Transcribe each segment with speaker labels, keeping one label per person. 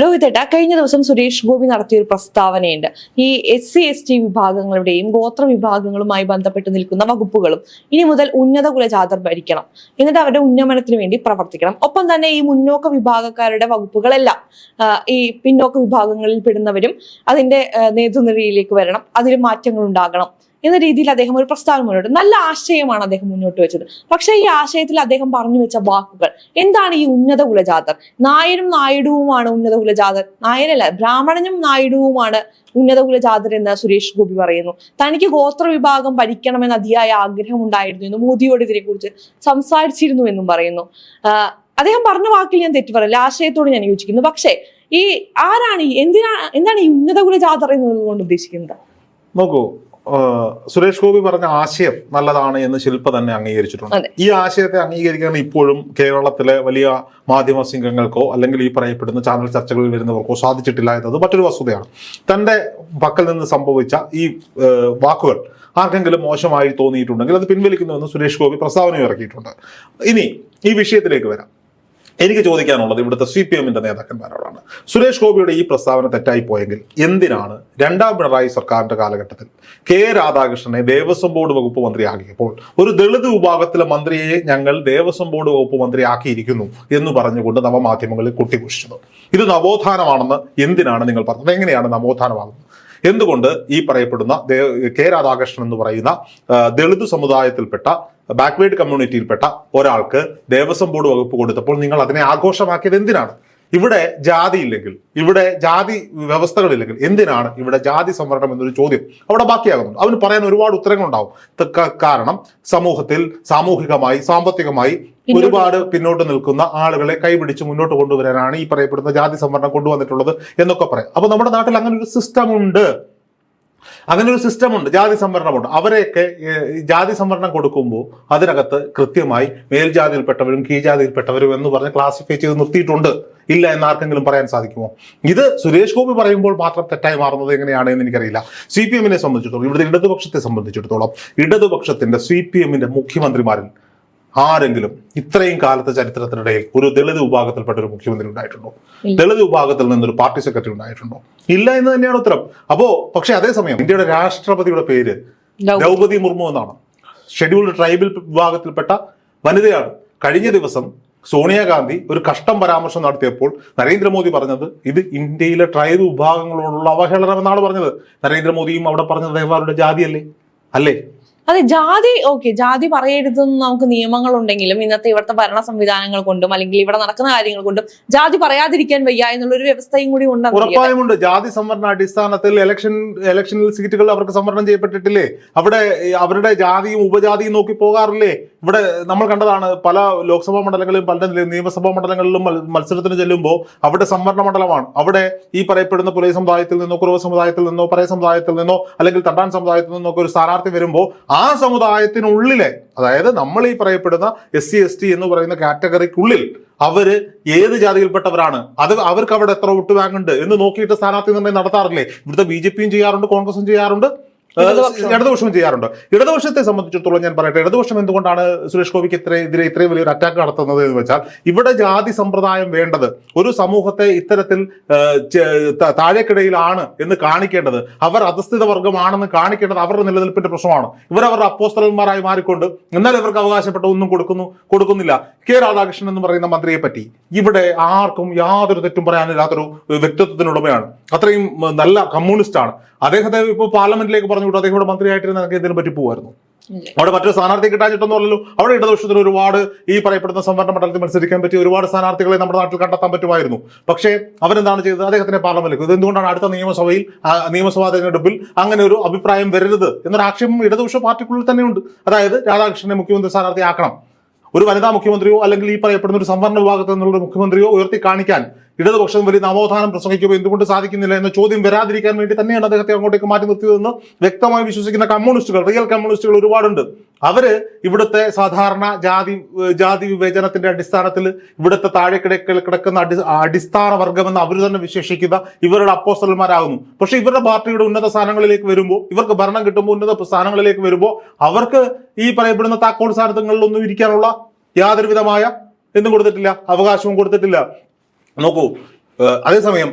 Speaker 1: രോഹിതേട്ട കഴിഞ്ഞ ദിവസം സുരേഷ് ഗോപി നടത്തിയ ഒരു പ്രസ്താവനയുണ്ട്. ഈ എസ് സി എസ് ടി വിഭാഗങ്ങളുടെയും ഗോത്ര വിഭാഗങ്ങളുമായി ബന്ധപ്പെട്ട് നിൽക്കുന്ന വകുപ്പുകളും ഇനി മുതൽ ഉന്നത കുലജാതർ ഭരിക്കണം. എന്നിട്ട് അവരുടെ ഉന്നമനത്തിന് വേണ്ടി പ്രവർത്തിക്കണം. ഒപ്പം തന്നെ ഈ മുന്നോക്ക വിഭാഗക്കാരുടെ വകുപ്പുകളെല്ലാം ഈ പിന്നോക്ക വിഭാഗങ്ങളിൽ പെടുന്നവരും അതിന്റെ നേതൃനിരയിലേക്ക് വരണം. അതിൽ മാറ്റങ്ങൾ ഉണ്ടാകണം എന്ന രീതിയിൽ അദ്ദേഹം ഒരു പ്രസ്താവന മുന്നോട്ട് നല്ല ആശയമാണ് അദ്ദേഹം മുന്നോട്ട് വെച്ചത്. പക്ഷെ ഈ ആശയത്തിൽ അദ്ദേഹം പറഞ്ഞു വെച്ച വാക്കുകൾ എന്താണ് ഈ ഉന്നത കുലജാതർ? നായരും നായിഡുവുമാണ് ഉന്നത കുലജാതർ. നായരല്ല ബ്രാഹ്മണനും നായിഡുവുമാണ് ഉന്നത കുലജാതർ എന്ന് സുരേഷ് ഗോപി പറയുന്നു. തനിക്ക് ഗോത്ര വിഭാഗം ഭരിക്കണമെന്ന് അതിയായ ആഗ്രഹം ഉണ്ടായിരുന്നു എന്ന് മോദിയോട് ഇതിനെക്കുറിച്ച് സംസാരിച്ചിരുന്നു എന്നും പറയുന്നു. അദ്ദേഹം പറഞ്ഞ വാക്കിൽ ഞാൻ തെറ്റു പറയില്ല. ആശയത്തോട് ഞാൻ യോജിക്കുന്നു. പക്ഷേ ഈ ആരാണ് ഈ എന്തിനാ എന്താണ് ഈ ഉന്നത കുലജാതർ എന്നതുകൊണ്ട് ഉദ്ദേശിക്കുന്നത്?
Speaker 2: നോക്കൂ സുരേഷ് ഗോപി പറഞ്ഞ ആശയം നല്ലതാണ് എന്ന് ശില്പ തന്നെ അംഗീകരിച്ചിട്ടുണ്ട്. ഈ ആശയത്തെ അംഗീകരിക്കാൻ ഇപ്പോഴും കേരളത്തിലെ വലിയ മാധ്യമ സംഘങ്ങൾക്കോ അല്ലെങ്കിൽ ഈ പറയപ്പെടുന്ന ചാനൽ ചർച്ചകളിൽ വരുന്നവർക്കോ സാധിച്ചിട്ടില്ല എന്നത് മറ്റൊരു വസ്തുതയാണ്. തന്റെ പക്കൽ നിന്ന് സംഭവിച്ച ഈ വാക്കുകൾ ആർക്കെങ്കിലും മോശമായി തോന്നിയിട്ടുണ്ടെങ്കിൽ അത് പിൻവലിക്കുന്നുവെന്ന് സുരേഷ് ഗോപി പ്രസ്താവന ഇറക്കിയിട്ടുണ്ട്. ഇനി ഈ വിഷയത്തിലേക്ക് വരാം. എനിക്ക് ചോദിക്കാനുള്ളത് ഇവിടുത്തെ സി പി എമ്മിന്റെ നേതാക്കന്മാരോടാണ്. സുരേഷ് ഗോപിയുടെ ഈ പ്രസ്താവന തെറ്റായി പോയെങ്കിൽ എന്തിനാണ് രണ്ടാം പിണറായി സർക്കാരിന്റെ കാലഘട്ടത്തിൽ കെ രാധാകൃഷ്ണനെ ദേവസ്വം ബോർഡ് വകുപ്പ് മന്ത്രിയാക്കിയപ്പോൾ ഒരു ദളിത് വിഭാഗത്തിലെ മന്ത്രിയെ ഞങ്ങൾ ദേവസ്വം ബോർഡ് വകുപ്പ് മന്ത്രിയാക്കിയിരിക്കുന്നു എന്ന് പറഞ്ഞുകൊണ്ട് നവമാധ്യമങ്ങളിൽ കുട്ടിഘോഷിച്ചത്. ഇത് നവോത്ഥാനമാണെന്ന് എന്തിനാണ് നിങ്ങൾ പറഞ്ഞത്? എങ്ങനെയാണ് നവോത്ഥാനമാകുന്നത്? എന്തുകൊണ്ട് ഈ പറയപ്പെടുന്ന കെ രാധാകൃഷ്ണൻ എന്ന് പറയുന്ന ദളിത് സമുദായത്തിൽപ്പെട്ട ബാക്ക്വേർഡ് കമ്മ്യൂണിറ്റിയിൽപ്പെട്ട ഒരാൾക്ക് ദേവസ്വം ബോർഡ് വകുപ്പ് കൊടുത്തപ്പോൾ നിങ്ങൾ അതിനെ ആഘോഷമാക്കിയത് എന്തിനാണ്? ഇവിടെ ജാതി ഇല്ലെങ്കിൽ ഇവിടെ ജാതി വ്യവസ്ഥകളില്ലെങ്കിൽ എന്തിനാണ് ഇവിടെ ജാതി സംവരണം എന്നൊരു ചോദ്യം അവിടെ ബാക്കിയാകുന്നുണ്ട്. അവന് പറയാൻ ഒരുപാട് ഉത്തരങ്ങൾ ഉണ്ടാവും കാരണം സമൂഹത്തിൽ സാമൂഹികമായി സാമ്പത്തികമായി ഒരുപാട് പിന്നോട്ട് നിൽക്കുന്ന ആളുകളെ കൈപിടിച്ച് മുന്നോട്ട് കൊണ്ടുവരാനാണ് ഈ പറയപ്പെടുന്ന ജാതി സംവരണം കൊണ്ടുവന്നിട്ടുള്ളത് എന്നൊക്കെ പറയാം. അപ്പൊ നമ്മുടെ നാട്ടിൽ അങ്ങനെ ഒരു സിസ്റ്റം ഉണ്ട്. അങ്ങനെ ഒരു സിസ്റ്റം ഉണ്ട്. ജാതി സംവരണമുണ്ട്. അവരെയൊക്കെ ജാതി സംവരണം കൊടുക്കുമ്പോൾ അതിനകത്ത് കൃത്യമായി മേൽജാതിയിൽപ്പെട്ടവരും കീഴ്ജാതിയിൽപ്പെട്ടവരും എന്ന് പറഞ്ഞ് ക്ലാസിഫൈ ചെയ്ത് നിർത്തിയിട്ടുണ്ട്. ഇല്ല എന്ന് ആർക്കെങ്കിലും പറയാൻ സാധിക്കുമോ? ഇത് സുരേഷ് ഗോപി പറയുമ്പോൾ മാത്രം തെറ്റായി മാറുന്നത് എങ്ങനെയാണ് എന്ന് എനിക്കറിയില്ല. സി പി എമ്മിനെ സംബന്ധിച്ചിടത്തോളം ഇവിടുത്തെ ഇടതുപക്ഷത്തെ സംബന്ധിച്ചിടത്തോളം ഇടതുപക്ഷത്തിന്റെ സി പി എമ്മിന്റെ മുഖ്യമന്ത്രിമാരിൽ ആരെങ്കിലും ഇത്രയും കാലത്തെ ചരിത്രത്തിനിടയിൽ ഒരു ദളിത് വിഭാഗത്തിൽപ്പെട്ട ഒരു മുഖ്യമന്ത്രി ഉണ്ടായിട്ടുണ്ടോ. ദളിത് വിഭാഗത്തിൽ നിന്നൊരു പാർട്ടി സെക്രട്ടറി ഉണ്ടായിട്ടുണ്ടോ? ഇല്ല എന്ന് തന്നെയാണ് ഉത്തരം. അപ്പോ പക്ഷെ അതേസമയം ഇന്ത്യയുടെ രാഷ്ട്രപതിയുടെ പേര്. ദ്രൗപതി മുർമു എന്നാണ്. ഷെഡ്യൂൾഡ് ട്രൈബൽ വിഭാഗത്തിൽപ്പെട്ട വനിതയാണ്. കഴിഞ്ഞ ദിവസം സോണിയാഗാന്ധി ഒരു കഷ്ടം പരാമർശം നടത്തിയപ്പോൾ നരേന്ദ്രമോദി പറഞ്ഞത് ഇത് ഇന്ത്യയിലെ ട്രൈബ് വിഭാഗങ്ങളോടുള്ള അവഹേളനം എന്നാണ് പറഞ്ഞത്. നരേന്ദ്രമോദിയും അവിടെ പറഞ്ഞത് അവരുടെ ജാതിയല്ലേ? അല്ലേ?
Speaker 1: അതെ ജാതി ഓക്കെ ജാതി പറയരുതെന്ന് നമുക്ക് നിയമങ്ങൾ ഉണ്ടെങ്കിലും ഇന്നത്തെ ഇവിടുത്തെ ഭരണ സംവിധാനങ്ങൾ കൊണ്ടും അല്ലെങ്കിൽ ഇവിടെ നടക്കുന്ന കാര്യങ്ങൾ കൊണ്ടും ജാതി പറയാതിരിക്കാൻ വയ്യ എന്നുള്ള ഒരു വ്യവസ്ഥയും കൂടി ഉണ്ടെന്ന്
Speaker 2: ജാതി സംവരണ അടിസ്ഥാനത്തിൽ ഇലക്ഷൻ ഇലക്ഷനിൽ സീറ്റുകൾ അവർക്ക് സംവരണം ചെയ്യപ്പെട്ടിട്ടില്ലേ? അവിടെ അവരുടെ ജാതിയും ഉപജാതിയും നോക്കി പോകാറില്ലേ? ഇവിടെ നമ്മൾ കണ്ടതാണ് പല ലോക്സഭാ മണ്ഡലങ്ങളിലും പല നിയമസഭാ മണ്ഡലങ്ങളിലും മത്സരത്തിന് ചെല്ലുമ്പോൾ അവിടെ സംവരണ മണ്ഡലമാണ്. അവിടെ ഈ പറയപ്പെടുന്ന പുലയ സമുദായത്തിൽ നിന്നോ കുറവ് സമുദായത്തിൽ നിന്നോ പറയ സമുദായത്തിൽ നിന്നോ അല്ലെങ്കിൽ തണ്ടാൻ സമുദായത്തിൽ നിന്നോ ഒക്കെ ഒരു സ്ഥാനാർത്ഥി വരുമ്പോൾ ആ സമുദായത്തിനുള്ളിലെ അതായത് നമ്മൾ ഈ പറയപ്പെടുന്ന എസ് സി എസ് ടി എന്ന് പറയുന്ന കാറ്റഗറിക്കുള്ളിൽ അവർ ഏത് ജാതിയിൽപ്പെട്ടവരാണ്? അത് അവർക്ക് അവിടെ എത്ര വോട്ട് ബാങ്ക് ഉണ്ട് എന്ന് നോക്കിയിട്ട് സ്ഥാനാർത്ഥി നിർണയം നടത്താറില്ലേ? ഇവിടുത്തെ ബി ജെ പിയും ചെയ്യാറുണ്ട് കോൺഗ്രസും ചെയ്യാറുണ്ട്.
Speaker 1: ഇടതുപക്ഷവും
Speaker 2: ചെയ്യാറുണ്ട്? ഇടതുപക്ഷത്തെ സംബന്ധിച്ചിടത്തോളം ഞാൻ പറയട്ടെ ഇടതുപക്ഷം എന്തുകൊണ്ടാണ് സുരേഷ് ഗോപിക്ക് ഇത്ര ഇതിരെ ഇത്രയും വലിയൊരു അറ്റാക്ക് നടത്തുന്നത് എന്ന് വെച്ചാൽ ഇവിടെ ജാതി സമ്പ്രദായം വേണ്ടത് ഒരു സമൂഹത്തെ ഇത്തരത്തിൽ താഴേക്കിടയിലാണ് എന്ന് കാണിക്കേണ്ടത് അവർ അധസ്ഥിത വർഗമാണെന്ന് കാണിക്കേണ്ടത് അവരുടെ നിലനിൽപ്പിന്റെ പ്രശ്നമാണ്. ഇവർ അവരുടെ അപ്പോസ്തലന്മാരായി മാറിക്കൊണ്ട് എന്നാൽ ഇവർക്ക് അവകാശപ്പെട്ട ഒന്നും കൊടുക്കുന്നു കൊടുക്കുന്നില്ല. കെ രാധാകൃഷ്ണൻ എന്ന് പറയുന്ന മന്ത്രിയെ പറ്റി ഇവിടെ ആർക്കും യാതൊരു തെറ്റും പറയാനില്ലാത്തൊരു വ്യക്തിത്വത്തിനുടമയാണ്. അത്രയും നല്ല കമ്മ്യൂണിസ്റ്റ് ആണ് അദ്ദേഹത്തെ ഇപ്പോൾ പാർലമെന്റിലേക്ക് പറഞ്ഞു വിട്ടു അദ്ദേഹം ഇവിടെ മന്ത്രിയായിട്ടിരുന്ന എന്തെങ്കിലും പറ്റി പോകുമായിരുന്നു. അവിടെ മറ്റൊരു സ്ഥാനാർത്ഥി കിട്ടാഞ്ഞിട്ടൊന്നുമല്ലല്ലോ അവിടെ ഇടതുപക്ഷത്തിന് ഒരുപാട് ഈ പറയപ്പെടുന്ന സംവരണ മണ്ഡലത്തിൽ മത്സരിക്കാൻ പറ്റിയ ഒരുപാട് സ്ഥാനാർത്ഥികളെ നമ്മുടെ നാട്ടിൽ കണ്ടെത്താൻ പറ്റുമായിരുന്നു. പക്ഷേ അവരെന്താണ് ചെയ്തത്? അദ്ദേഹത്തിന്റെ പാർലമെന്റിലേക്ക് ഇത് എന്തുകൊണ്ടാണ് അടുത്ത നിയമസഭയിൽ നിയമസഭാ തെരഞ്ഞെടുപ്പിൽ അങ്ങനെ ഒരു അഭിപ്രായം വരരുത് എന്നൊരു ആക്ഷേപം ഇടതുപക്ഷ പാർട്ടിക്കുള്ളിൽ തന്നെയുണ്ട്. അതായത് രാധാകൃഷ്ണനെ മുഖ്യമന്ത്രി സ്ഥാനാർത്ഥിയാക്കണം. ഒരു വനിതാ മുഖ്യമന്ത്രിയോ അല്ലെങ്കിൽ ഈ പറയപ്പെടുന്ന ഒരു സംവരണ വിഭാഗത്തിൽ നിന്നുള്ള ഒരു മുഖ്യമന്ത്രിയോ ഉയർത്തി കാണിക്കാൻ ഇടതുപക്ഷം വലിയ നവോത്ഥാനം പ്രസംഗിക്കുമ്പോൾ എന്തുകൊണ്ട് സാധിക്കുന്നില്ല എന്ന ചോദ്യം വരാതിരിക്കാൻ വേണ്ടി തന്നെയാണ് അദ്ദേഹത്തെ അങ്ങോട്ടേക്ക് മാറ്റി നിർത്തിയതെന്ന് വ്യക്തമായി വിശ്വസിക്കുന്ന കമ്മ്യൂണിസ്റ്റുകൾ റിയൽ കമ്മ്യൂണിസ്റ്റുകൾ ഒരുപാടുണ്ട്. അവർ ഇവിടുത്തെ സാധാരണ ജാതി ജാതി വിവേചനത്തിന്റെ അടിസ്ഥാനത്തിൽ ഇവിടുത്തെ താഴെക്കിടക്കിൽ കിടക്കുന്ന അടി അടിസ്ഥാന വർഗമെന്ന് അവർ തന്നെ വിശേഷിക്കുന്ന ഇവരുടെ അപ്പോസ്റ്റലന്മാരാകുന്നു പക്ഷെ ഇവരുടെ പാർട്ടിയുടെ ഉന്നത സ്ഥാനങ്ങളിലേക്ക് വരുമ്പോൾ ഇവർക്ക് ഭരണം കിട്ടുമ്പോൾ ഉന്നത സ്ഥാനങ്ങളിലേക്ക് വരുമ്പോൾ അവർക്ക് ഈ പറയപ്പെടുന്ന താക്കോൽ സ്ഥാനങ്ങളിലൊന്നും ഇരിക്കാനുള്ള യാതൊരുവിധമായ എന്തും കൊടുത്തിട്ടില്ല അവകാശവും കൊടുത്തിട്ടില്ല. നോക്കൂ അതേസമയം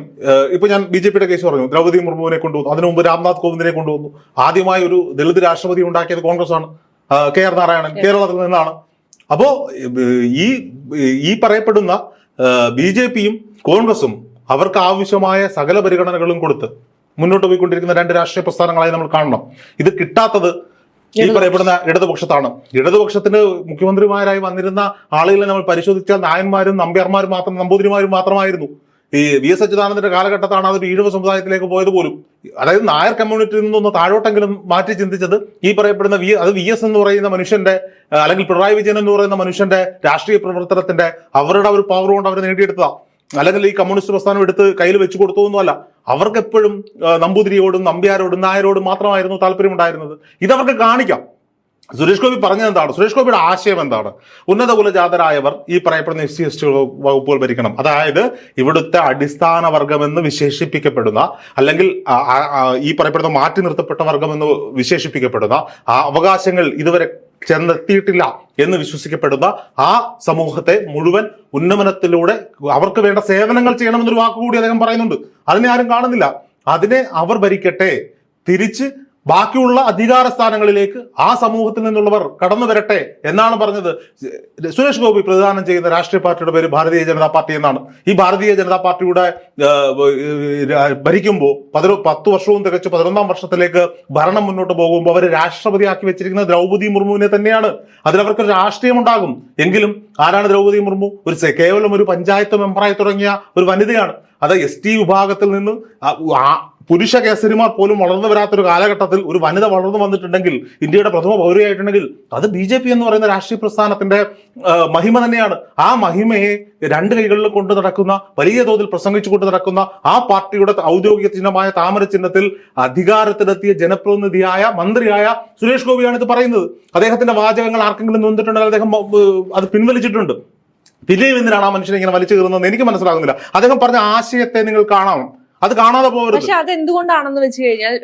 Speaker 2: ഇപ്പൊ ഞാൻ ബി ജെ പിയുടെ കേസ് പറഞ്ഞു. ദ്രൗപദി മുർമുവിനെ കൊണ്ടുവന്നു. അതിനു മുമ്പ് രാംനാഥ് കോവിന്ദിനെ കൊണ്ടുവന്നു. ആദ്യമായി ഒരു ദളിത് രാഷ്ട്രപതി ഉണ്ടാക്കിയത് കോൺഗ്രസ് ആണ് കെ ആർ നാരായണൻ കേരളത്തിൽ നിന്നാണ്. അപ്പോ ഈ ഈ പറയപ്പെടുന്ന ബി ജെ പിയും കോൺഗ്രസും അവർക്ക് ആവശ്യമായ സകല പരിഗണനകളും കൊടുത്ത് മുന്നോട്ട് പോയിക്കൊണ്ടിരിക്കുന്ന രണ്ട് രാഷ്ട്രീയ പ്രസ്ഥാനങ്ങളായി നമ്മൾ കാണണം. ഇത് കിട്ടാത്തത് ഈ പറയപ്പെടുന്ന ഇടതുപക്ഷത്താണ്. ഇടതുപക്ഷത്തിന് മുഖ്യമന്ത്രിമാരായി വന്നിരുന്ന ആളുകളെ നമ്മൾ പരിശോധിച്ചാൽ നായന്മാരും നമ്പ്യാർമാരും മാത്രം നമ്പൂതിരിമാരും മാത്രമായിരുന്നു. ഈ വി എസ് അച്യുതാനന്ദന്റെ കാലഘട്ടത്താണ് അതൊരു ഈഴവ സമുദായത്തിലേക്ക് പോയത് പോലും. അതായത് നായർ കമ്മ്യൂണിറ്റിയിൽ നിന്നൊന്ന് താഴോട്ടെങ്കിലും മാറ്റി ചിന്തിച്ചത് ഈ പറയപ്പെടുന്ന വി അത് വി എസ് എന്ന് പറയുന്ന മനുഷ്യന്റെ അല്ലെങ്കിൽ പിണറായി വിജയൻ എന്ന് പറയുന്ന മനുഷ്യന്റെ രാഷ്ട്രീയ പ്രവർത്തനത്തിന്റെ അവരുടെ ഒരു പവർ കൊണ്ട് അവർ നേടിയെടുത്തതാ. അല്ലെങ്കിൽ ഈ കമ്മ്യൂണിസ്റ്റ് പ്രസ്ഥാനം എടുത്ത് കയ്യിൽ വെച്ച് കൊടുത്തൊന്നുമല്ല അവർക്ക് എപ്പോഴും നമ്പൂതിരിയോടും നമ്പ്യാരോടും നായരോടും മാത്രമായിരുന്നു താല്പര്യമുണ്ടായിരുന്നത്. ഇതവർക്ക് കാണിക്കാം. സുരേഷ് ഗോപി പറഞ്ഞത് എന്താണ്? സുരേഷ് ഗോപിയുടെ ആശയം എന്താണ്? ഉന്നത കുലജാതരായവർ ഈ പറയപ്പെടുന്ന എസ് സി എസ് ടി വകുപ്പുകൾ ഭരിക്കണം. അതായത് ഇവിടുത്തെ അടിസ്ഥാന വർഗമെന്ന് വിശേഷിപ്പിക്കപ്പെടുന്ന അല്ലെങ്കിൽ ഈ പറയപ്പെടുന്ന മാറ്റി നിർത്തപ്പെട്ട വർഗമെന്ന് വിശേഷിപ്പിക്കപ്പെടുന്ന അവകാശങ്ങൾ ഇതുവരെ ചെന്നെത്തിയിട്ടില്ല എന്ന് വിശ്വസിക്കപ്പെടുന്ന ആ സമൂഹത്തെ മുഴുവൻ ഉന്നമനത്തിലൂടെ അവർക്ക് വേണ്ട സേവനങ്ങൾ ചെയ്യണമെന്നൊരു വാക്കുകൂടി അദ്ദേഹം പറയുന്നുണ്ട്. അതിനെ ആരും കാണുന്നില്ല. അതിനെ അവർ ഭരിക്കട്ടെ. തിരിച്ച് ബാക്കിയുള്ള അധികാര സ്ഥാനങ്ങളിലേക്ക് ആ സമൂഹത്തിൽ നിന്നുള്ളവർ കടന്നു വരട്ടെ എന്നാണ് പറഞ്ഞത്. സുരേഷ് ഗോപി പ്രദാനം ചെയ്യുന്ന രാഷ്ട്രീയ പാർട്ടിയുടെ പേര് ഭാരതീയ ജനതാ പാർട്ടി എന്നാണ്. ഈ ഭാരതീയ ജനതാ പാർട്ടിയുടെ ഭരിക്കുമ്പോൾ പതിനൊ പത്ത് വർഷവും തികച്ച് പതിനൊന്നാം വർഷത്തിലേക്ക് ഭരണം മുന്നോട്ട് പോകുമ്പോൾ അവർ രാഷ്ട്രപതി ആക്കി വെച്ചിരിക്കുന്ന ദ്രൗപദി മുർമുവിനെ തന്നെയാണ്. അതിലവർക്ക് രാഷ്ട്രീയം ഉണ്ടാകും. എങ്കിലും ആരാണ് ദ്രൗപദി മുർമു? ഒരു കേവലം ഒരു പഞ്ചായത്ത് മെമ്പറായി തുടങ്ങിയ ഒരു വനിതയാണ്. അത് എസ് ടി വിഭാഗത്തിൽ നിന്ന് പുരുഷ കേസരിമാർ പോലും വളർന്നു വരാത്തൊരു കാലഘട്ടത്തിൽ ഒരു വനിത വളർന്നു വന്നിട്ടുണ്ടെങ്കിൽ ഇന്ത്യയുടെ പ്രഥമ പൗരയായിട്ടുണ്ടെങ്കിൽ അത് ബി ജെ പി എന്ന് പറയുന്ന രാഷ്ട്രീയ പ്രസ്ഥാനത്തിന്റെ മഹിമ തന്നെയാണ്. ആ മഹിമയെ രണ്ട് കൈകളിൽ കൊണ്ട് നടക്കുന്ന വലിയ തോതിൽ പ്രസംഗിച്ചു കൊണ്ട് നടക്കുന്ന ആ പാർട്ടിയുടെ ഔദ്യോഗിക ചിഹ്നമായ താമര ചിഹ്നത്തിൽ അധികാരത്തിലെത്തിയ ജനപ്രതിനിധിയായ മന്ത്രിയായ സുരേഷ് ഗോപിയാണ് ഇത് പറയുന്നത്. അദ്ദേഹത്തിന്റെ വാചകങ്ങൾ ആർക്കെങ്കിലും നൊന്നിട്ടുണ്ടെങ്കിൽ അദ്ദേഹം അത് പിൻവലിച്ചിട്ടുണ്ട്. പിന്നെയും എന്തിനാണ് ആ മനുഷ്യനെ ഇങ്ങനെ വലിച്ചു കയറുന്നതെന്ന് എനിക്ക് മനസ്സിലാകുന്നില്ല. അദ്ദേഹം പറഞ്ഞ ആശയത്തെ നിങ്ങൾ കാണാം അത് കാണാതെ പോകരുത്.
Speaker 1: പക്ഷെ അത് എന്തുകൊണ്ടാണെന്ന് വെച്ച് കഴിഞ്ഞാൽ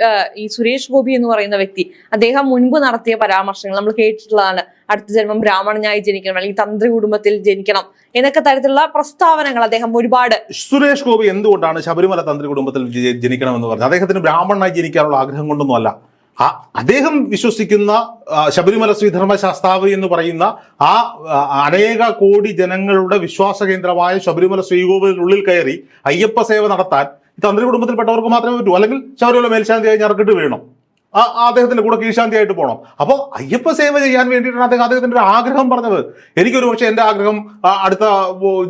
Speaker 1: ഈ സുരേഷ് ഗോപി എന്ന് പറയുന്ന വ്യക്തി അദ്ദേഹം മുൻപ് നടത്തിയ പരാമർശങ്ങൾ നമ്മൾ കേട്ടിട്ടുള്ളതാണ്. അടുത്ത ജന്മം ബ്രാഹ്മണനായി ജനിക്കണം അല്ലെങ്കിൽ തന്ത്രി കുടുംബത്തിൽ ജനിക്കണം എന്നൊക്കെ തരത്തിലുള്ള പ്രസ്താവനകൾ അദ്ദേഹം ഒരുപാട്
Speaker 2: സുരേഷ് ഗോപി എന്തുകൊണ്ടാണ് ശബരിമല തന്ത്രി കുടുംബത്തിൽ ജനിക്കണം എന്ന് പറഞ്ഞത്? അദ്ദേഹത്തിന് ബ്രാഹ്മണനായി ജനിക്കാനുള്ള ആഗ്രഹം കൊണ്ടൊന്നും അല്ല. അദ്ദേഹം വിശ്വസിക്കുന്ന ശബരിമല ശ്രീധർമ്മ ശാസ്താവ് എന്ന് പറയുന്ന ആ അനേക കോടി ജനങ്ങളുടെ വിശ്വാസ കേന്ദ്രമായ ശബരിമല ശ്രീകോവിലിനുള്ളിൽ കയറി അയ്യപ്പ സേവ നടത്താൻ തന്ത്രി കുടുംബത്തിൽപ്പെട്ടവർക്ക് മാത്രമേ പറ്റൂ. അല്ലെങ്കിൽ ശബരിമല മേൽശാന്തിയായി ഞറക്കിട്ട് വീഴണം ആ അദ്ദേഹത്തിന്റെ കൂടെ കീഴ്ശാന്തിയായിട്ട് പോകണം അപ്പോൾ അയ്യപ്പ സേവ ചെയ്യാൻ വേണ്ടിയിട്ടാണ് അദ്ദേഹം അദ്ദേഹത്തിന്റെ ഒരു ആഗ്രഹം പറഞ്ഞത്. എനിക്കൊരു പക്ഷേ എന്റെ ആഗ്രഹം അടുത്ത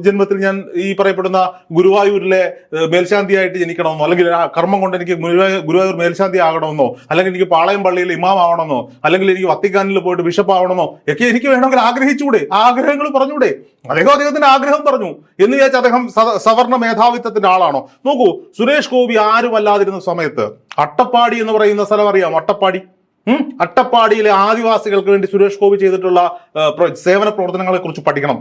Speaker 2: ജന്മത്തിൽ ഞാൻ ഈ പറയപ്പെടുന്ന ഗുരുവായൂരിലെ മേൽശാന്തിയായിട്ട് ജനിക്കണമെന്നോ അല്ലെങ്കിൽ ആ കർമ്മം കൊണ്ട് എനിക്ക് ഗുരുവായൂർ മേൽശാന്തി ആകണമെന്നോ അല്ലെങ്കിൽ എനിക്ക് പാളയം പള്ളിയിൽ ഇമാം ആവണമെന്നോ അല്ലെങ്കിൽ എനിക്ക് വത്തിക്കാനിൽ പോയിട്ട് ബിഷപ്പ് ആവണമെന്നോ ഒക്കെ എനിക്ക് വേണമെങ്കിൽ ആഗ്രഹിച്ചുകൂടെ ആഗ്രഹങ്ങൾ പറഞ്ഞൂടെ. അദ്ദേഹം അദ്ദേഹത്തിന്റെ ആഗ്രഹം പറഞ്ഞു. എന്ന് വിചാരിച്ച അദ്ദേഹം സവർണ മേധാവിത്വത്തിന്റെ ആളാണോ? നോക്കൂ സുരേഷ് ഗോപി ആരുമല്ലാതിരുന്ന സമയത്ത് അട്ടപ്പാടി എന്ന് പറയുന്ന സ്ഥലം അറിയാം അട്ടപ്പാടി. അട്ടപ്പാടിയിലെ ആദിവാസികൾക്ക് വേണ്ടി സുരേഷ് ഗോപി ചെയ്തിട്ടുള്ള സേവന പ്രവർത്തനങ്ങളെ കുറിച്ച് പഠിക്കണം.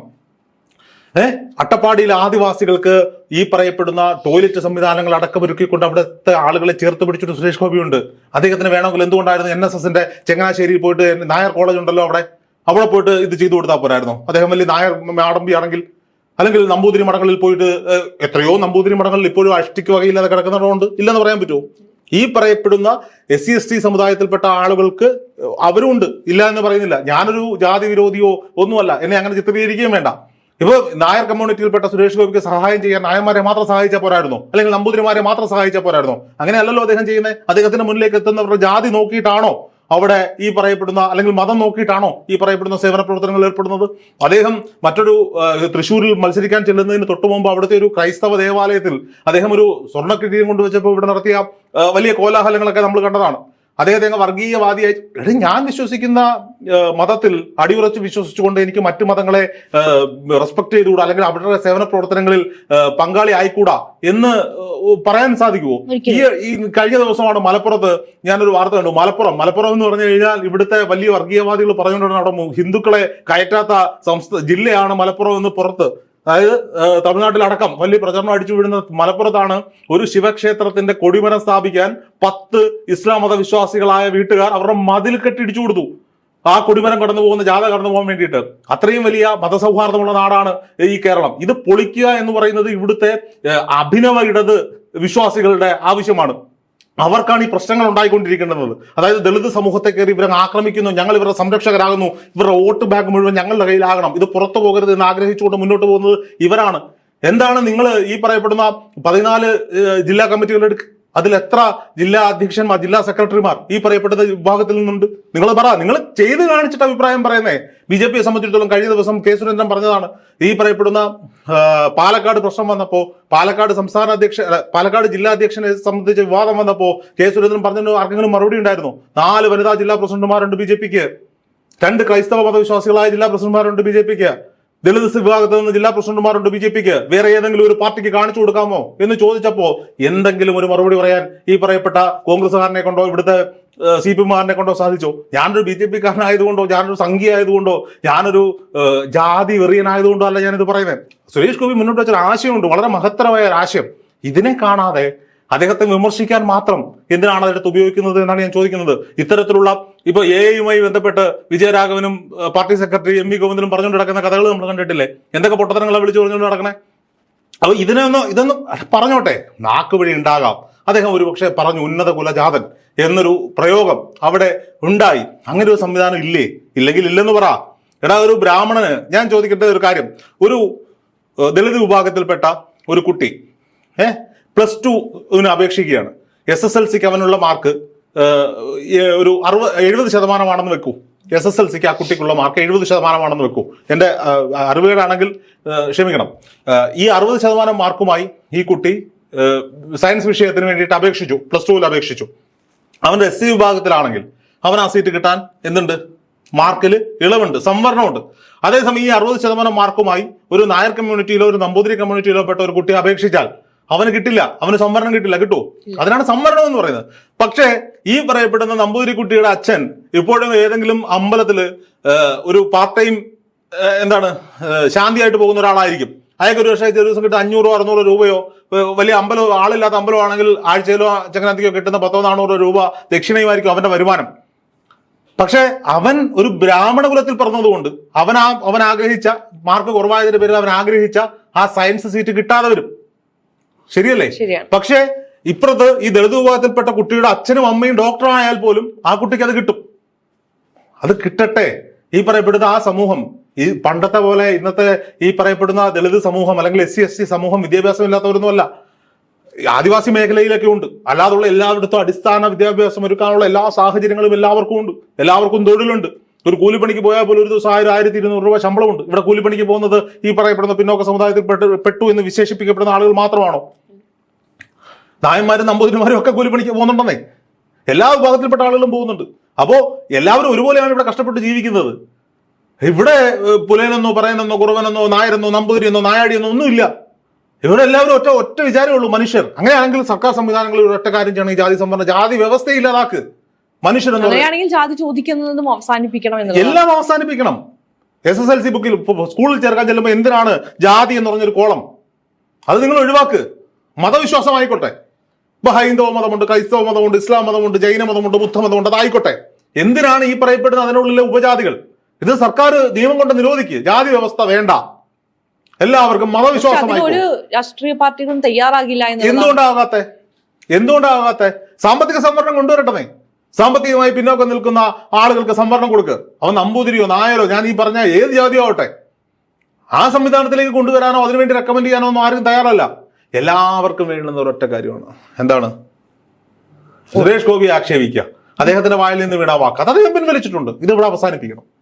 Speaker 2: ഏഹ് അട്ടപ്പാടിയിലെ ആദിവാസികൾക്ക് ഈ പറയപ്പെടുന്ന ടോയ്ലറ്റ് സംവിധാനങ്ങൾ അടക്കമൊരുക്കിക്കൊണ്ട് അവിടുത്തെ ആളുകളെ ചേർത്ത് പിടിച്ചിട്ട് സുരേഷ് ഗോപിയുണ്ട്. അദ്ദേഹത്തിന് വേണമെങ്കിൽ എന്തുകൊണ്ടായിരുന്നു എൻ എസ് എസിന്റെ ചങ്ങനാശ്ശേരിയിൽ പോയിട്ട് നായർ കോളേജ് ഉണ്ടല്ലോ അവിടെ? അവിടെ പോയിട്ട് ഇത് ചെയ്തു കൊടുത്താൽ പോരായിരുന്നു. അദ്ദേഹം വലിയ നായർ ആടമ്പി ആണെങ്കിൽ അല്ലെങ്കിൽ നമ്പൂതിരി മഠങ്ങളിൽ പോയിട്ട് എത്രയോ നമ്പൂതിരി മഠങ്ങളിൽ ഇപ്പോഴും അഷ്ടിക്ക് വകയില്ലാതെ കിടക്കുന്നവരുണ്ട്. ഇല്ലെന്ന് പറയാൻ പറ്റുമോ? ഈ പറയപ്പെടുന്ന എസ് സി എസ് ടി സമുദായത്തിൽപ്പെട്ട ആളുകൾക്ക് അവരുണ്ട്. ഇല്ല എന്ന് പറയുന്നില്ല. ഞാനൊരു ജാതി വിരോധിയോ ഒന്നുമല്ല. എന്നെ അങ്ങനെ ചിത്രീകരിക്കുകയും വേണ്ട. ഇപ്പൊ നായർ കമ്മ്യൂണിറ്റിയിൽപ്പെട്ട സുരേഷ് ഗോപിക്ക് സഹായം ചെയ്യാൻ നായന്മാരെ മാത്രം സഹായിച്ച പോരായിരുന്നു. അല്ലെങ്കിൽ നമ്പൂതിരിമാരെ മാത്രം സഹായിച്ചാൽ പോരായിരുന്നു. അങ്ങനെയല്ലല്ലോ അദ്ദേഹം ചെയ്യുന്നത് അദ്ദേഹത്തിന്റെ മുന്നിലേക്ക് എത്തുന്നവരുടെ ജാതി നോക്കിയിട്ടാണോ? അവിടെ ഈ പറയപ്പെടുന്ന അല്ലെങ്കിൽ മതം നോക്കിയിട്ടാണോ ഈ പറയപ്പെടുന്ന സേവന പ്രവർത്തനങ്ങൾ ഏർപ്പെടുന്നത്? അദ്ദേഹം മറ്റൊരു തൃശ്ശൂരിൽ മത്സരിക്കാൻ ചെല്ലുന്നതിന് തൊട്ടു മുമ്പ് അവിടുത്തെ ഒരു ക്രൈസ്തവ ദേവാലയത്തിൽ അദ്ദേഹം ഒരു സ്വർണ കിരീടം കൊണ്ടുവച്ചപ്പോൾ ഇവിടെ നടത്തിയ വലിയ കോലാഹലങ്ങളൊക്കെ നമ്മൾ കണ്ടതാണ്. അദ്ദേഹത്തെ അങ്ങ് വർഗീയവാദിയായി എടേ ഞാൻ വിശ്വസിക്കുന്ന മതത്തിൽ അടിയുറച്ച് വിശ്വസിച്ചുകൊണ്ട് എനിക്ക് മറ്റു മതങ്ങളെ റെസ്പെക്ട് ചെയ്തുകൂടാ? അല്ലെങ്കിൽ അവരുടെ സേവന പ്രവർത്തനങ്ങളിൽ പങ്കാളി ആയിക്കൂടാ? എന്ന് പറയാൻ സാധിക്കുമോ ഈ ഈ കഴിഞ്ഞ ദിവസമാണ് മലപ്പുറത്ത് ഞാനൊരു വാർത്ത കണ്ടു. മലപ്പുറം. മലപ്പുറം എന്ന് പറഞ്ഞു കഴിഞ്ഞാൽ ഇവിടുത്തെ വലിയ വർഗീയവാദികൾ പറഞ്ഞുകൊണ്ടാണ് അവിടെ ഹിന്ദുക്കളെ കയറ്റാത്ത സംസ്ഥ ജില്ലയാണ് മലപ്പുറം എന്ന് പുറത്ത്. അതായത് തമിഴ്നാട്ടിലടക്കം വലിയ പ്രചരണം അടിച്ചു വിടുന്ന മലപ്പുറത്താണ് ഒരു ശിവക്ഷേത്രത്തിന്റെ കൊടിമരം സ്ഥാപിക്കാൻ പത്ത് ഇസ്ലാം മതവിശ്വാസികളായ വീട്ടുകാർ അവരുടെ മതിൽ കെട്ടിടിച്ചു കൊടുത്തു. ആ കൊടിമരം കടന്നു പോകുന്ന ജാഥ കടന്നു പോകാൻ വേണ്ടിയിട്ട്. അത്രയും വലിയ മതസൗഹാർദ്ദമുള്ള നാടാണ് ഈ കേരളം. ഇത് പൊളിക്കുക എന്ന് പറയുന്നത് ഇവിടുത്തെ അഭിനവ ഇടത് വിശ്വാസികളുടെ ആവശ്യമാണ്. അവർക്കാണ് ഈ പ്രശ്നങ്ങൾ ഉണ്ടായിക്കൊണ്ടിരിക്കുന്നത്. അതായത് ദളിത് സമൂഹത്തെ കയറി ഇവരെ ആക്രമിക്കുന്നു ഞങ്ങൾ ഇവരുടെ സംരക്ഷകരാകുന്നു ഇവരുടെ വോട്ട് ബാങ്ക് മുഴുവൻ ഞങ്ങളുടെ കയ്യിലാകണം. ഇത് പുറത്തു പോകരുത് എന്ന് ആഗ്രഹിച്ചുകൊണ്ട് മുന്നോട്ട് പോകുന്നത് ഇവരാണ്. എന്താണ് നിങ്ങൾ ഈ പറയപ്പെടുന്ന പതിനാല് ജില്ലാ കമ്മിറ്റികളുടെ അതിൽ എത്ര ജില്ലാ അധ്യക്ഷന്മാർ ജില്ലാ സെക്രട്ടറിമാർ ഈ പറയപ്പെട്ട വിഭാഗത്തിൽ നിന്നുണ്ട്? നിങ്ങൾ പറ. നിങ്ങൾ ചെയ്ത് കാണിച്ചിട്ട് അഭിപ്രായം പറയുന്നേ. ബി ജെ പിയെ സംബന്ധിച്ചിടത്തോളം കഴിഞ്ഞ ദിവസം കെ സുരേന്ദ്രൻ പറഞ്ഞതാണ്. ഈ പറയപ്പെടുന്ന പാലക്കാട് പ്രശ്നം വന്നപ്പോൾ പാലക്കാട് സംസ്ഥാന അധ്യക്ഷ പാലക്കാട് ജില്ലാ അധ്യക്ഷനെ സംബന്ധിച്ച് വിവാദം വന്നപ്പോൾ കെ സുരേന്ദ്രൻ പറഞ്ഞതിന് ആർക്കെങ്കിലും മറുപടി ഉണ്ടായിരുന്നു? നാല് വനിതാ ജില്ലാ പ്രസിഡന്റുമാരുണ്ട് ബി ജെ പിക്ക്. രണ്ട് ക്രൈസ്തവ മതവിശ്വാസികളായ ജില്ലാ പ്രസിഡന്റുമാരുണ്ട് ബി ജെ പിക്ക്. ദളിത് വിഭാഗത്തിൽ നിന്ന് ജില്ലാ പ്രസിഡന്റുമാരുണ്ട് ബി ജെ പിക്ക്. വേറെ ഏതെങ്കിലും ഒരു പാർട്ടിക്ക് കാണിച്ചു കൊടുക്കാമോ എന്ന് ചോദിച്ചപ്പോ എന്തെങ്കിലും ഒരു മറുപടി പറയാൻ ഈ പറയപ്പെട്ട കോൺഗ്രസ്സുകാരനെ കൊണ്ടോ ഇവിടുത്തെ സി പി എമ്മുകാരനെ കൊണ്ടോ സാധിച്ചോ? ഞാനൊരു ബി ജെ പി കാരനായതുകൊണ്ടോ ഞാനൊരു സംഖ്യ ആയതുകൊണ്ടോ ഞാനൊരു ജാതി വെറിയനായതുകൊണ്ടോ അല്ല ഞാനിത് പറയുന്നത്. സുരേഷ് ഗോപി മുന്നോട്ട് വെച്ചൊരു ആശയമുണ്ട് വളരെ മഹത്തരമായ ഒരു ആശയം. ഇതിനെ കാണാതെ അദ്ദേഹത്തെ വിമർശിക്കാൻ മാത്രം എന്തിനാണ് അതിനകത്ത് ഉപയോഗിക്കുന്നത് എന്നാണ് ഞാൻ ചോദിക്കുന്നത്. ഇത്തരത്തിലുള്ള ഇപ്പൊ എ യുമായി ബന്ധപ്പെട്ട് വിജയരാഘവനും പാർട്ടി സെക്രട്ടറി എം വി ഗോവിന്ദനും പറഞ്ഞുകൊണ്ട് നടക്കുന്ന കഥകൾ നമ്മൾ കണ്ടിട്ടില്ലേ? എന്തൊക്കെ പൊട്ടത്തരങ്ങളെ വിളിച്ചു പറഞ്ഞുകൊണ്ട് നടക്കണേ? അപ്പൊ ഇതിനൊന്നും ഇതൊന്ന് പറഞ്ഞോട്ടെ. നാക്ക് വഴി ഉണ്ടാകാം. അദ്ദേഹം ഒരു പക്ഷേ പറഞ്ഞു ഉന്നത കുലജാതൻ എന്നൊരു പ്രയോഗം അവിടെ ഉണ്ടായി. അങ്ങനെ ഒരു സംവിധാനം ഇല്ലേ? ഇല്ലെങ്കിൽ ഇല്ലെന്ന് പറ. എടാ ഒരു ബ്രാഹ്മണന് ഞാൻ ചോദിക്കേണ്ട ഒരു കാര്യം. ഒരു ദളിത് വിഭാഗത്തിൽപ്പെട്ട ഒരു കുട്ടി ഏഹ് പ്ലസ് ടുവിന് അപേക്ഷിക്കുകയാണ്. എസ് എസ് എൽ സിക്ക് അവനുള്ള മാർക്ക് ഒരു അറുപത് എഴുപത് ശതമാനമാണെന്ന് വെക്കൂ. എസ് എസ് എൽ സിക്ക് ആ കുട്ടിക്കുള്ള മാർക്ക് എഴുപത് ശതമാനമാണെന്ന് വെക്കൂ. എന്റെ അറിവുകേടാണെങ്കിൽ ക്ഷമിക്കണം. ഈ അറുപത് ശതമാനം മാർക്കുമായി ഈ കുട്ടി സയൻസ് വിഷയത്തിന് വേണ്ടിയിട്ട് അപേക്ഷിച്ചു പ്ലസ് ടുവിൽ അപേക്ഷിച്ചു. അവന്റെ എസ് സി വിഭാഗത്തിലാണെങ്കിൽ അവൻ ആ സീറ്റ് കിട്ടാൻ എന്തുണ്ട്? മാർക്കിൽ ഇളവുണ്ട് സംവരണമുണ്ട് അതേസമയം ഈ അറുപത് ശതമാനം മാർക്കുമായി ഒരു നായർ കമ്മ്യൂണിറ്റിയിലോ ഒരു നമ്പൂതിരി കമ്മ്യൂണിറ്റിയിലോ പെട്ട ഒരു കുട്ടി അപേക്ഷിച്ചാൽ അവന് കിട്ടില്ല അവന് സംവരണം കിട്ടില്ല കിട്ടൂ. അതിനാണ് സംവരണം എന്ന് പറയുന്നത്. പക്ഷേ ഈ പറയപ്പെടുന്ന നമ്പൂതിരി കുട്ടിയുടെ അച്ഛൻ ഇപ്പോഴും ഏതെങ്കിലും അമ്പലത്തിൽ ഒരു പാർട്ട് ടൈം എന്താണ് ശാന്തിയായിട്ട് പോകുന്ന ഒരാളായിരിക്കും. അയാൾക്ക് ഒരു പക്ഷേ ഒരു ദിവസം കിട്ടുന്ന അഞ്ഞൂറോ അറുന്നൂറോ രൂപയോ വലിയ അമ്പലോ ആളില്ലാത്ത അമ്പലമാണെങ്കിൽ ആഴ്ചയിലോ ചങ്ങനാത്തിക്കോ കിട്ടുന്ന പത്തോ നാനൂറോ രൂപ ദക്ഷിണയുമായിരിക്കും അവന്റെ വരുമാനം. പക്ഷേ അവൻ ഒരു ബ്രാഹ്മണ കുലത്തിൽ പറഞ്ഞതുകൊണ്ട് അവൻ ആ അവൻ ആഗ്രഹിച്ച മാർക്ക് കുറവായതിന്റെ പേരിൽ അവൻ ആഗ്രഹിച്ച ആ സയൻസ് സീറ്റ് കിട്ടാതെ വരും. ശരിയല്ലേ? പക്ഷേ ഇപ്പുറത്ത് ഈ ദളിത് വിഭാഗത്തിൽപ്പെട്ട കുട്ടിയുടെ അച്ഛനും അമ്മയും ഡോക്ടറായാൽ പോലും ആ കുട്ടിക്ക് അത് കിട്ടും. അത് കിട്ടട്ടെ. ഈ പറയപ്പെടുന്ന ആ സമൂഹം ഈ പണ്ടത്തെ പോലെ ഇന്നത്തെ ഈ പറയപ്പെടുന്ന ദളിത് സമൂഹം അല്ലെങ്കിൽ എസ് സി എസ് ടി സമൂഹം വിദ്യാഭ്യാസം ഇല്ലാത്തവരൊന്നുമല്ല ആദിവാസി മേഖലയിലൊക്കെ ഉണ്ട്. അല്ലാതുള്ള എല്ലായിടത്തും അടിസ്ഥാന വിദ്യാഭ്യാസം ഒരുക്കാനുള്ള എല്ലാ സാഹചര്യങ്ങളും എല്ലാവർക്കും ഉണ്ട്. എല്ലാവർക്കും തൊഴിലുണ്ട്. ഒരു കൂലിപ്പണിക്ക് പോയാൽ പോലും ഒരു ദിവസം ആയിരം ആയിരത്തി ഇരുന്നൂറ് രൂപ ശമ്പളമുണ്ട്. ഇവിടെ കൂലിപ്പണിക്ക് പോകുന്നത് ഈ പറയപ്പെടുന്ന പിന്നോക്ക സമുദായത്തിൽ പെട്ട് എന്ന് വിശേഷിപ്പിക്കപ്പെടുന്ന ആളുകൾ മാത്രമാണോ? നായന്മാരും നമ്പൂതിരിമാരും ഒക്കെ കൂലിപ്പണിക്ക് പോകുന്നുണ്ടെന്നേ. എല്ലാ വിഭാഗത്തിൽപ്പെട്ട ആളുകളും പോകുന്നുണ്ട്. അപ്പോ എല്ലാവരും ഒരുപോലെയാണ് ഇവിടെ കഷ്ടപ്പെട്ട് ജീവിക്കുന്നത്. ഇവിടെ പുലേനെന്നോ പറയനെന്നോ കുറവനെന്നോ നായരെന്നോ നമ്പൂതിരിയെന്നോ നായാടിയെന്നോ ഒന്നുമില്ല. ഇവിടെ എല്ലാവരും ഒറ്റ ഒറ്റ വിചാരമേ ഉള്ളൂ മനുഷ്യർ. അങ്ങനെയാണെങ്കിൽ സർക്കാർ സംവിധാനങ്ങളിൽ ഒരു ഒറ്റ കാര്യം ചെയ്യണം. ഈ ജാതി സംവരണം ജാതി വ്യവസ്ഥ ഇല്ലാതാക്ക്.
Speaker 1: അങ്ങനെയാണെങ്കിൽ ജാതി ചോദിക്കുന്നതും അവസാനിപ്പിക്കണം
Speaker 2: എല്ലാം അവസാനിപ്പിക്കണം. എസ് എസ് എൽ സി ബുക്കിൽ സ്കൂളിൽ ചേർക്കാൻ ചെല്ലുമ്പോൾ എന്തിനാണ് ജാതി എന്ന് പറഞ്ഞൊരു കോളം? അത് നിങ്ങൾ ഒഴിവാക്ക്. മതവിശ്വാസമായിക്കോട്ടെ ഇപ്പൊ ഹൈന്ദവ മതമുണ്ട് ക്രൈസ്തവ മതമുണ്ട് ഇസ്ലാം മതമുണ്ട് ജൈന മതമുണ്ട് ബുദ്ധ മതമുണ്ട് അതായിക്കോട്ടെ എന്തിനാണ് ഈ പറയപ്പെടുന്ന അതിനുള്ളിലെ ഉപജാതികൾ? ഇത് സർക്കാർ നിയമം കൊണ്ട് നിരോധിക്കുക ജാതി വ്യവസ്ഥ വേണ്ട. എല്ലാവർക്കും മതവിശ്വാസമായി
Speaker 1: ഒരു രാഷ്ട്രീയ പാർട്ടികളും തയ്യാറാകില്ല
Speaker 2: എന്തുകൊണ്ടാകാത്തെ? എന്തുകൊണ്ടാകാത്തെ? സാമ്പത്തിക സംവരണം കൊണ്ടുവരട്ടെ സാമ്പത്തികമായി പിന്നോക്കം നിൽക്കുന്ന ആളുകൾക്ക് സംവരണം കൊടുക്കുക അവൻ നമ്പൂതിരിയോ നായരോ ഞാൻ ഈ പറഞ്ഞ ഏത് ജാതിയോ ആവട്ടെ. ആ സംവിധാനത്തിലേക്ക് കൊണ്ടുവരാനോ അതിനുവേണ്ടി റെക്കമെൻഡ് ചെയ്യാനോ ഒന്നും ആരും തയ്യാറല്ല. എല്ലാവർക്കും വേണ്ടുന്ന ഒരൊറ്റ കാര്യമാണ്. എന്താണ്? സുരേഷ് ഗോപി ആക്ഷേപിക്കുക. അദ്ദേഹത്തിന്റെ വായിൽ നിന്ന് വീണ വാക്ക്. അത് അദ്ദേഹം പിൻവലിച്ചിട്ടുണ്ട്. ഇത് ഇവിടെ അവസാനിപ്പിക്കണം.